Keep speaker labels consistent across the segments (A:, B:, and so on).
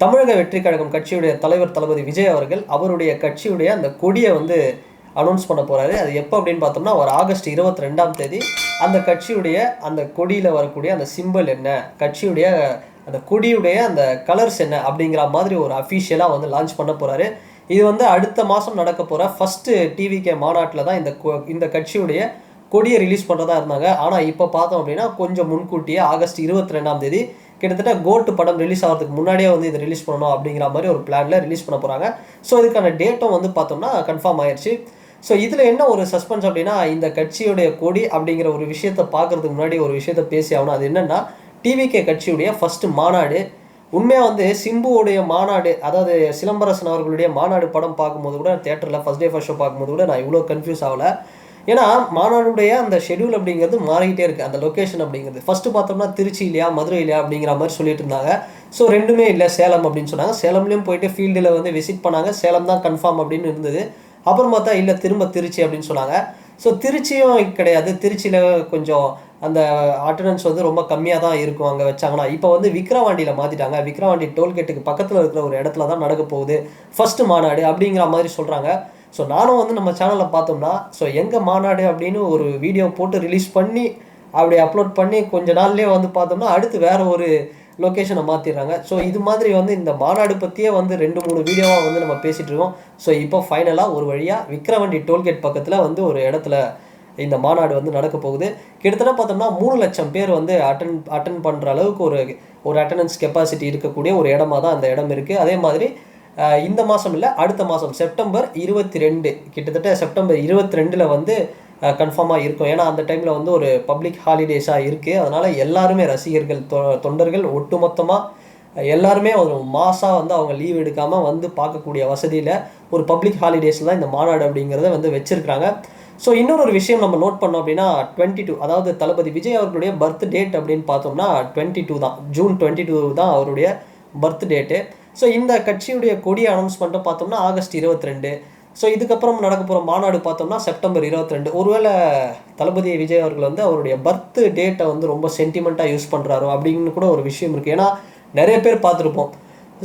A: தமிழக வெற்றி கழகம் கட்சியுடைய தலைவர் தளபதி விஜய் அவர்கள் அவருடைய கட்சியுடைய அந்த கொடியை வந்து அனௌன்ஸ் பண்ண போகிறாரு அது எப்போ அப்படின்னு பார்த்தோம்னா ஒரு ஆகஸ்ட் இருபத்தி ரெண்டாம் தேதி. அந்த கட்சியுடைய அந்த கொடியில் வரக்கூடிய அந்த சிம்பிள் என்ன கட்சியுடைய அந்த கொடியுடைய அந்த கலர்ஸ் என்ன அப்படிங்கிற மாதிரி ஒரு அஃபிஷியலாக வந்து லான்ச் பண்ண போகிறாரு இது வந்து அடுத்த மாதம் நடக்க போகிற ஃபஸ்ட்டு டிவிகே மாநாட்டில் தான் இந்த கொ- இந்த கட்சியுடைய கொடியை ரிலீஸ் பண்ணுறதா இருந்தாங்க. ஆனால் இப்போ பார்த்தோம் அப்படின்னா கொஞ்சம் முன்கூட்டியே ஆகஸ்ட் இருபத்தி ரெண்டாம் தேதி கிட்டத்தட்ட கோட்டு படம் ரிலீஸ் ஆகிறதுக்கு முன்னாடியே வந்து இதை ரிலீஸ் பண்ணணும் அப்படிங்கிற மாதிரி ஒரு பிளானில் ரிலீஸ் பண்ண போகிறாங்க ஸோ இதுக்கான டேட்டும் வந்து பார்த்தோம்னா கன்ஃபார்ம் ஆயிடுச்சு ஸோ இதில் என்ன ஒரு சஸ்பென்ஸ் அப்படின்னா இந்த கட்சியுடைய கொடி அப்படிங்கிற ஒரு விஷயத்தை பார்க்கறதுக்கு முன்னாடி ஒரு விஷயத்த பேசி ஆகணும். அது என்னென்னா டிவிகே கட்சியுடைய ஃபஸ்ட்டு மாநாடு. உண்மையாக வந்து சிம்புவுடைய மாநாடு அதாவது சிலம்பரசன் அவர்களுடைய மாநாடு படம் பார்க்கும்போது கூட தேட்டரில் ஃபஸ்ட் டே ஃபஸ்ட் ஷோ பார்க்கும்போது கூட நான் இவ்வளோ கன்ஃபியூஸ் ஆகலை. ஏன்னா மாநாடுடைய அந்த ஷெட்யூல் அப்படிங்கிறது மாறிக்கிட்டே இருக்குது அந்த லொக்கேஷன் அப்படிங்கிறது. ஃபஸ்ட்டு பார்த்தோம்னா திருச்சி இல்லையா மதுரை இல்லையா அப்படிங்கிற மாதிரி சொல்லிட்டு இருந்தாங்க. ஸோ ரெண்டுமே இல்லை சேலம் அப்படின்னு சொன்னாங்க. சேலம்லேயும் போயிட்டு ஃபீல்டில் வந்து விசிட் பண்ணாங்க. சேலம் தான் கன்ஃபார்ம் அப்படின்னு இருந்தது. அப்புறம் பார்த்தா இல்லை திரும்ப திருச்சி அப்படின்னு சொன்னாங்க. ஸோ திருச்சியும் கிடையாது. திருச்சியில் கொஞ்சம் அந்த அட்டண்டன்ஸ் வந்து ரொம்ப கம்மியாக தான் இருக்கும் அங்கே வச்சாங்கன்னா. இப்போ வந்து விக்ரவாண்டியில் மாற்றிட்டாங்க விக்ரவாண்டி டோல்கேட்டுக்கு பக்கத்தில் இருக்கிற ஒரு இடத்துல தான் நடக்க போகுது. ஃபஸ்ட்டு மாநாடு அப்படிங்கிற மாதிரி சொல்கிறாங்க ஸோ நானும் வந்து நம்ம சேனலில் பார்த்தோம்னா ஸோ எங்கள் மாநாடு அப்படின்னு ஒரு வீடியோ போட்டு ரிலீஸ் பண்ணி அப்படி அப்லோட் பண்ணி கொஞ்ச நாள்லேயே வந்து பார்த்தோம்னா அடுத்து வேற ஒரு லொக்கேஷனை மாற்றிடுறாங்க ஸோ இது மாதிரி வந்து இந்த மாநாடு பற்றியே வந்து ரெண்டு மூணு வீடியோவாக வந்து நம்ம பேசிகிட்டு இருக்கோம். ஸோ இப்போ ஃபைனலாக ஒரு வழியாக விக்ரவண்டி டோல்கேட் பக்கத்தில் வந்து ஒரு இடத்துல இந்த மாநாடு வந்து நடக்க போகுது. கிட்டத்தட்ட பார்த்தோம்னா மூணு லட்சம் பேர் வந்து அட்டன் அட்டன் பண்ணுற அளவுக்கு ஒரு ஒரு அட்டண்டன்ஸ் கெப்பாசிட்டி இருக்கக்கூடிய ஒரு இடமா தான் அந்த இடம் இருக்குது அதே மாதிரி இந்த மாதம் இல்லை அடுத்த மாதம் செப்டம்பர் இருபத்தி ரெண்டு கிட்டத்தட்ட செப்டம்பர் இருபத்தி ரெண்டில் வந்து கன்ஃபார்மாக இருக்கும். ஏன்னா அந்த டைமில் வந்து ஒரு பப்ளிக் ஹாலிடேஸாக இருக்குது அதனால் எல்லாருமே ரசிகர்கள் தொ- தொண்டர்கள் ஒட்டுமொத்தமாக எல்லாருமே ஒரு மாதம் வந்து அவங்க லீவ் எடுக்காமல் வந்து பார்க்கக்கூடிய வசதியில் ஒரு பப்ளிக் ஹாலிடேஸில் தான் இந்த மாநாடு அப்படிங்கிறத வந்து வச்சுருக்காங்க ஸோ இன்னொரு ஒரு விஷயம் நம்ம நோட் பண்ணோம் அப்படின்னா டுவெண்ட்டி டூ அதாவது தளபதி விஜய் அவர்களுடைய பர்த் டேட் அப்படின்னு பார்த்தோம்னா டுவெண்ட்டி டூ தான். ஜூன் டுவெண்ட்டி டூ தான் அவருடைய பர்த் டேட்டு ஸோ இந்த கட்சியுடைய கொடி அனௌன்ஸ்மெண்ட்டை பார்த்தோம்னா ஆகஸ்ட் இருபத்தி ரெண்டு ஸோ இதுக்கப்புறம் நடக்க போகிற மாநாடு பார்த்தோம்னா செப்டம்பர் இருபத்தி ரெண்டு ஒருவேளை தளபதி விஜய் அவர்கள் வந்து அவருடைய பர்த் டேட்டை வந்து ரொம்ப சென்டிமெண்ட்டாக யூஸ் பண்ணுறாரோ அப்படின்னு கூட ஒரு விஷயம் இருக்குது ஏன்னா நிறைய பேர் பார்த்துருப்போம்.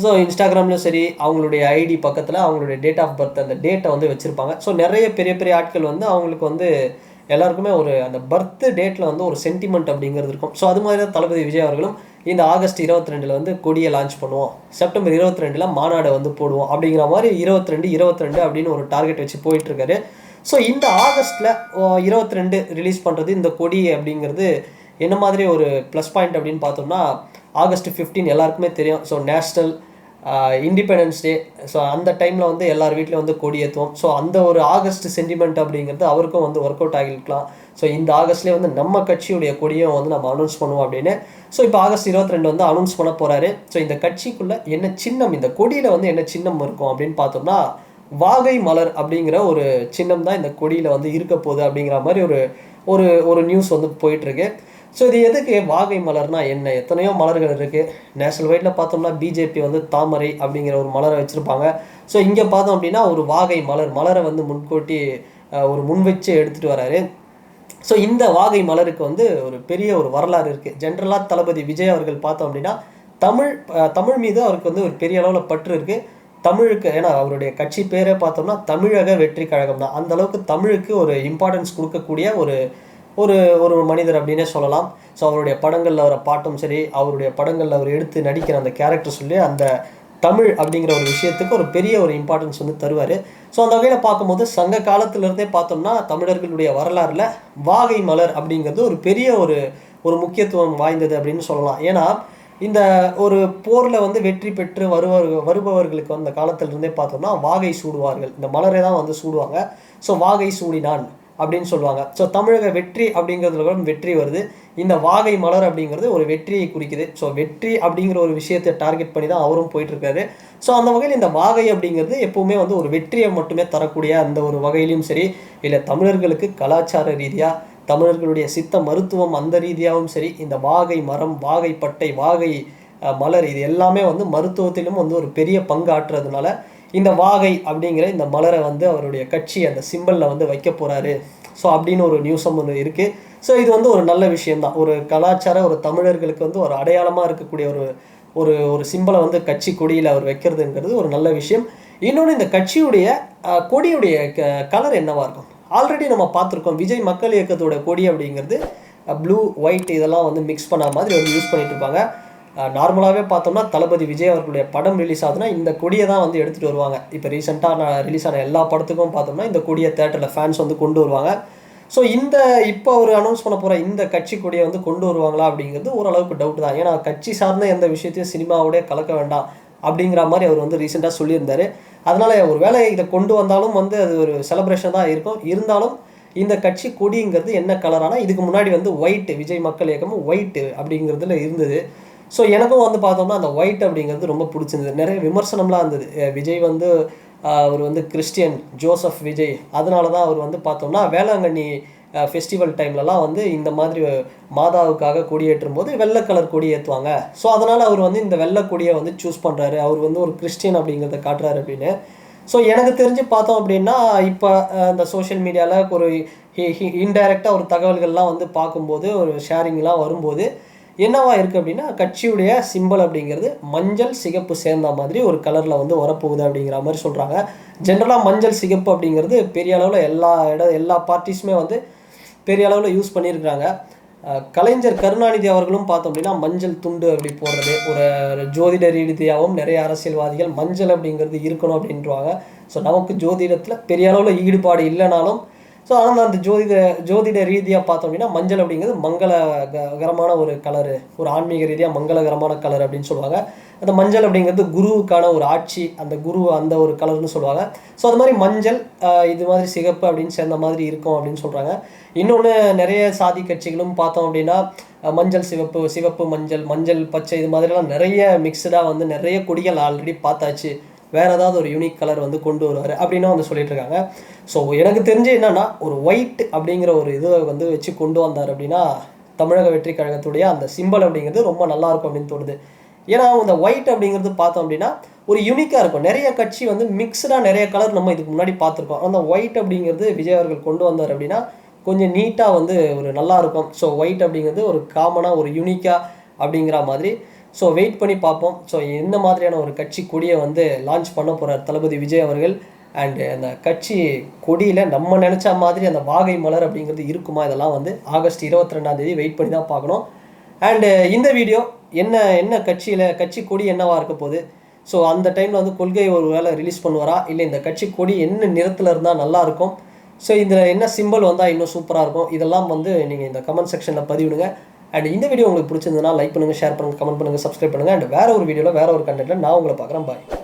A: ஸோ இன்ஸ்டாகிராம்லையும் சரி அவங்களுடைய ஐடி பக்கத்தில் அவங்களுடைய டேட் ஆஃப் பர்த் அந்த டேட்டை வந்து வச்சுருப்பாங்க. ஸோ நிறைய பெரிய பெரிய ஆட்கள் வந்து அவங்களுக்கு வந்து எல்லாருக்குமே ஒரு அந்த பர்த் டேட்டில் வந்து ஒரு சென்டிமெண்ட் அப்படிங்கிறது இருக்கும். ஸோ அது மாதிரி தான் தளபதி விஜய் அவர்களும் இந்த ஆகஸ்ட் இருபத்தி ரெண்டில் வந்து கொடியை லான்ச் பண்ணுவோம். செப்டம்பர் இருபத்தி ரெண்டில் மாநாடை வந்து போடுவோம். அப்படிங்கிற மாதிரி இருபத்தி ரெண்டு இருபத்தி ரெண்டு அப்படின்னு ஒரு டார்கெட் வச்சு போயிட்டுருக்காரு. ஸோ இந்த ஆகஸ்ட்டில் இருபத்தி ரெண்டு ரிலீஸ் பண்ணுறது இந்த கொடி அப்படிங்கிறது என்ன மாதிரி ஒரு ப்ளஸ் பாயிண்ட் அப்படின்னு பார்த்தோம்னா ஆகஸ்ட் 15 எல்லாருக்குமே தெரியும். So national independence day so அந்த டைமில் வந்து எல்லார் வீட்லேயும் வந்து கொடி ஏற்றுவோம் ஸோ அந்த ஒரு ஆகஸ்ட் சென்டிமெண்ட் அப்படிங்கிறது அவருக்கும் வந்து ஒர்க் அவுட் ஆகிருக்கலாம். ஸோ இந்த ஆகஸ்ட்லேயே வந்து நம்ம கட்சியுடைய கொடியும் வந்து நம்ம அனௌன்ஸ் பண்ணுவோம் அப்படின்னு. ஸோ இப்போ ஆகஸ்ட் இருபத்தி ரெண்டு வந்து அனௌன்ஸ் பண்ண போகிறாரு ஸோ இந்த கட்சிக்குள்ளே என்ன சின்னம் இந்த கொடியில் வந்து என்ன சின்னம் இருக்கும் அப்படின்னு பார்த்தோம்னா வாகை மலர் அப்படிங்கிற ஒரு சின்னம் தான் இந்த கொடியில் வந்து இருக்க போகுது அப்படிங்கிற மாதிரி ஒரு ஒரு ஒரு நியூஸ் வந்து போயிட்டுருக்கு ஸோ இது எதுக்கு வாகை மலர்னா என்ன? எத்தனையோ மலர்கள் இருக்குது நேஷனல் வைடில் பார்த்தோம்னா பிஜேபி வந்து தாமரை அப்படிங்கிற ஒரு மலரை வச்சுருப்பாங்க. ஸோ இங்கே பார்த்தோம் அப்படின்னா ஒரு வாகை மலர். மலரை வந்து முன்கூட்டி ஒரு முன் வச்சு எடுத்துகிட்டு வராரு. ஸோ இந்த வாகை மலருக்கு வந்து ஒரு பெரிய ஒரு வரலாறு இருக்குது ஜென்ரலாக தளபதி விஜய் அவர்கள் பார்த்தோம் அப்படின்னா தமிழ் தமிழ் மீது அவருக்கு வந்து ஒரு பெரிய அளவில் பற்று இருக்குது தமிழுக்கு ஏன்னா அவருடைய கட்சி பேரே பார்த்தோம்னா தமிழக வெற்றி கழகம் தான் அந்த அளவுக்கு தமிழுக்கு ஒரு இம்பார்ட்டன்ஸ் கொடுக்கக்கூடிய ஒரு ஒரு ஒரு மனிதர் அப்படின்னே சொல்லலாம். ஸோ அவருடைய படங்களில் வர பாட்டும் சரி அவருடைய படங்களில் அவர் எடுத்து நடிக்கிற அந்த கேரக்டர் சொல்லி அந்த தமிழ் அப்படிங்கிற ஒரு விஷயத்துக்கு ஒரு பெரிய ஒரு இம்பார்ட்டன்ஸ் வந்து தருவார். ஸோ அந்த வகையில் பார்க்கும்போது சங்க காலத்திலேருந்தே பார்த்தோம்னா தமிழர்களுடைய வரலாறுல வாகை மலர் அப்படிங்கிறது ஒரு பெரிய ஒரு ஒரு முக்கியத்துவம் வாய்ந்தது அப்படின்னு சொல்லலாம். ஏன்னா இந்த ஒரு போரில் வந்து வெற்றி பெற்று வருவர் வருபவர்களுக்கு அந்த காலத்திலிருந்தே பார்த்தோம்னா வாகை சூடுவார்கள். இந்த மலரை தான் வந்து சூடுவாங்க. ஸோ வாகை சூடினான். அப்படின்னு சொல்லுவாங்க. ஸோ தமிழக வெற்றி அப்படிங்கிறதுல கூட வெற்றி வருது. இந்த வாகை மலர் அப்படிங்கிறது ஒரு வெற்றியை குறிக்குது. ஸோ வெற்றி அப்படிங்கிற ஒரு விஷயத்தை டார்கெட் பண்ணி தான் அவரும் போயிட்டுருக்காரு. ஸோ அந்த வகையில் இந்த வாகை அப்படிங்கிறது எப்போவுமே வந்து ஒரு வெற்றியை மட்டுமே தரக்கூடிய அந்த ஒரு வகையிலையும் சரி இல்லை தமிழர்களுக்கு கலாச்சார ரீதியாக தமிழர்களுடைய சித்த மருத்துவம் அந்த ரீதியாகவும் சரி இந்த வாகை மரம் வாகை பட்டை வாகை மலர் இது எல்லாமே வந்து மருத்துவத்திலும் வந்து ஒரு பெரிய பங்கு ஆற்றுறதுனால இந்த வாகை அப்படிங்கிற இந்த மலரை வந்து அவருடைய கட்சி அந்த சிம்பலில் வந்து வைக்க போகிறாரு ஸோ அப்படின்னு ஒரு நியூஸும் ஒன்று இருக்குது ஸோ இது வந்து ஒரு நல்ல விஷயம்தான். ஒரு கலாச்சார ஒரு தமிழர்களுக்கு வந்து ஒரு அடையாளமாக இருக்கக்கூடிய ஒரு ஒரு ஒரு சிம்பலை வந்து கட்சி கொடியில் அவர் வைக்கிறதுங்கிறது ஒரு நல்ல விஷயம். இன்னொன்று இந்த கட்சியுடைய கொடியுடைய க கலர் என்னவாக இருக்கும்? ஆல்ரெடி நம்ம பார்த்துருக்கோம். விஜய் மக்கள் இயக்கத்தோட கொடி அப்படிங்கிறது ப்ளூ ஒயிட் இதெல்லாம் வந்து மிக்ஸ் பண்ண மாதிரி வந்து யூஸ் பண்ணிட்டு இருப்பாங்க. நார்மலாகவே பார்த்தோம்னா தளபதி விஜய் அவர்களுடைய படம் ரிலீஸ் ஆகுதுன்னா இந்த கொடியை தான் வந்து எடுத்துகிட்டு வருவாங்க. இப்போ ரீசெண்டாக ரிலீஸ் ஆன எல்லா படத்துக்கும் பார்த்தோம்னா இந்த கொடியை தேட்டரில் ஃபேன்ஸ் வந்து கொண்டு வருவாங்க. ஸோ இந்த இப்போ அவர் அனௌன்ஸ் பண்ண போகிற இந்த கட்சி கொடியை வந்து கொண்டு வருவாங்களா அப்படிங்கிறது ஓரளவுக்கு டவுட் தான். ஏன்னா கட்சி சார்ந்த எந்த விஷயத்தையும் சினிமாவோடய கலக்க வேண்டாம் அப்படிங்கிற மாதிரி அவர் வந்து ரீசெண்டாக சொல்லியிருந்தார். அதனால் ஒரு வேளை இதை கொண்டு வந்தாலும் வந்து அது ஒரு செலப்ரேஷன் தான் இருக்கும். இருந்தாலும் இந்த கட்சி கொடிங்கிறது என்ன கலரானா இதுக்கு முன்னாடி வந்து ஒயிட் விஜய் மக்கள் இயக்கமும் ஒயிட்டு அப்படிங்கிறதுல இருந்தது. ஸோ எனக்கும் வந்து பார்த்தோம்னா அந்த ஒயிட் அப்படிங்கிறது ரொம்ப பிடிச்சிருந்தது. நிறைய விமர்சனம்லாம் இருந்தது. விஜய் வந்து அவர் வந்து கிறிஸ்டியன் ஜோசப் விஜய். அதனால தான் அவர் வந்து பார்த்தோம்னா வேளாங்கண்ணி ஃபெஸ்டிவல் டைம்லலாம் வந்து இந்த மாதிரி மாதாவுக்காக கொடியேற்றும் போது வெள்ளை கலர் கொடி ஏற்றுவாங்க ஸோ அதனால் அவர் வந்து இந்த வெள்ளை கொடியை வந்து சூஸ் பண்ணுறாரு அவர் வந்து ஒரு கிறிஸ்டியன் அப்படிங்கிறத காட்டுறாரு அப்படின்னு. ஸோ எனக்கு தெரிஞ்சு பார்த்தோம் அப்படின்னா இப்போ இந்த சோஷியல் மீடியாவில் ஒரு இன்டைரக்டாக ஒரு தகவல்கள்லாம் வந்து பார்க்கும்போது ஒரு ஷேரிங்லாம் வரும்போது என்னவா இருக்குது அப்படின்னா கட்சியுடைய சிம்பல் அப்படிங்கிறது மஞ்சள் சிகப்பு சேர்ந்த மாதிரி ஒரு கலரில் வந்து வரப்போகுது அப்படிங்கிற மாதிரி சொல்கிறாங்க ஜென்ரலாக மஞ்சள் சிகப்பு அப்படிங்கிறது பெரிய அளவில் எல்லா இட எல்லா பார்ட்டிஸுமே வந்து பெரிய அளவில் யூஸ் பண்ணியிருக்கிறாங்க. கலைஞர் கருணாநிதி அவர்களும் பார்த்தோம் அப்படின்னா மஞ்சள் துண்டு அப்படி போடுறது ஒரு ஒரு ஜோதிட ரீதியாகவும் நிறைய அரசியல்வாதிகள் மஞ்சள் அப்படிங்கிறது இருக்கணும் அப்படின்றாங்க ஸோ நமக்கு ஜோதிடத்தில் பெரிய அளவில் ஈடுபாடு இல்லைனாலும் ஸோ ஆனால் அந்த ஜோதிட ஜோதிட ரீதியாக பார்த்தோம் அப்படின்னா மஞ்சள் அப்படிங்கிறது மங்கள ஒரு கலரு ஒரு ஆன்மீக ரீதியாக மங்களகரமான கலர் அப்படின்னு சொல்லுவாங்க. அந்த மஞ்சள் அப்படிங்கிறது குருவுக்கான ஒரு ஆட்சி அந்த குரு அந்த ஒரு கலர்னு சொல்லுவாங்க. ஸோ அது மாதிரி மஞ்சள் இது மாதிரி சிகப்பு அப்படின்னு சேர்ந்த மாதிரி இருக்கும் அப்படின்னு சொல்கிறாங்க இன்னொன்று நிறைய சாதி கட்சிகளும் பார்த்தோம் அப்படின்னா மஞ்சள் சிவப்பு சிவப்பு மஞ்சள் மஞ்சள் பச்சை இது மாதிரிலாம் நிறைய மிக்சடாக வந்து நிறைய கொடிகள் ஆல்ரெடி பார்த்தாச்சு. வேறு ஏதாவது ஒரு யூனிக் கலர் வந்து கொண்டு வருவார் அப்படின்னு வந்து சொல்லிட்டு இருக்காங்க. ஸோ எனக்கு தெரிஞ்சு என்னன்னா ஒரு ஒயிட் அப்படிங்கிற ஒரு இதை வந்து வச்சு கொண்டு வந்தார் அப்படின்னா தமிழக வெற்றி கழகத்துடைய அந்த சிம்பல் அப்படிங்கிறது ரொம்ப நல்லா இருக்கும் அப்படின்னு தோணுது. ஏன்னா அந்த ஒயிட் அப்படிங்கிறது பார்த்தோம் அப்படின்னா ஒரு யூனிக்காக இருக்கும். நிறைய கட்சி வந்து மிக்சடாக நிறைய கலர் நம்ம இதுக்கு முன்னாடி பார்த்துருக்கோம். அந்த ஒயிட் அப்படிங்கிறது விஜய் அவர்கள் கொண்டு வந்தார் அப்படின்னா கொஞ்சம் நீட்டாக வந்து ஒரு நல்லா இருக்கும். ஸோ ஒயிட் அப்படிங்கிறது ஒரு காமனாக ஒரு யூனிக்காக அப்படிங்கிற மாதிரி. ஸோ வெயிட் பண்ணி பார்ப்போம். ஸோ எந்த மாதிரியான ஒரு கட்சி கொடியை வந்து லான்ச் பண்ண போகிறார் தளபதி விஜய் அவர்கள்? அண்டு அந்த கட்சி கொடியில் நம்ம நினச்ச மாதிரி அந்த வாகை மலர் அப்படிங்கிறது இருக்குமா? இதெல்லாம் வந்து ஆகஸ்ட் இருபத்தி ரெண்டாந்தேதி வெயிட் பண்ணி தான் பார்க்கணும். அண்டு இந்த வீடியோ என்ன என்ன கட்சியில் கட்சி கொடி என்னவாக இருக்க போகுது? ஸோ அந்த டைமில் வந்து கொள்கை ஒரு வேளை ரிலீஸ் பண்ணுவாரா? இல்லை இந்த கட்சி கொடி என்ன நிறத்தில் இருந்தால் நல்லாயிருக்கும் ஸோ இதில் என்ன சிம்பிள் வந்தால் இன்னும் சூப்பராக இருக்கும்? இதெல்லாம் வந்து நீங்கள் இந்த கமெண்ட் செக்ஷனில் பதிவிடுங்க. அண்ட் இந்த வீடியோ உங்களுக்கு பிடிச்சிருந்ததுன்னா லைக் பண்ணுங்கள் ஷேர் பண்ணுங்கள் கமெண்ட் பண்ணுங்கள் சப்ஸ்கிரைப் பண்ணுங்கள் அண்ட் வேறு ஒரு வீடியோவில் வேறு ஒரு கண்டென்ட்டில் நான் உங்களை பார்க்குறேன். பாய்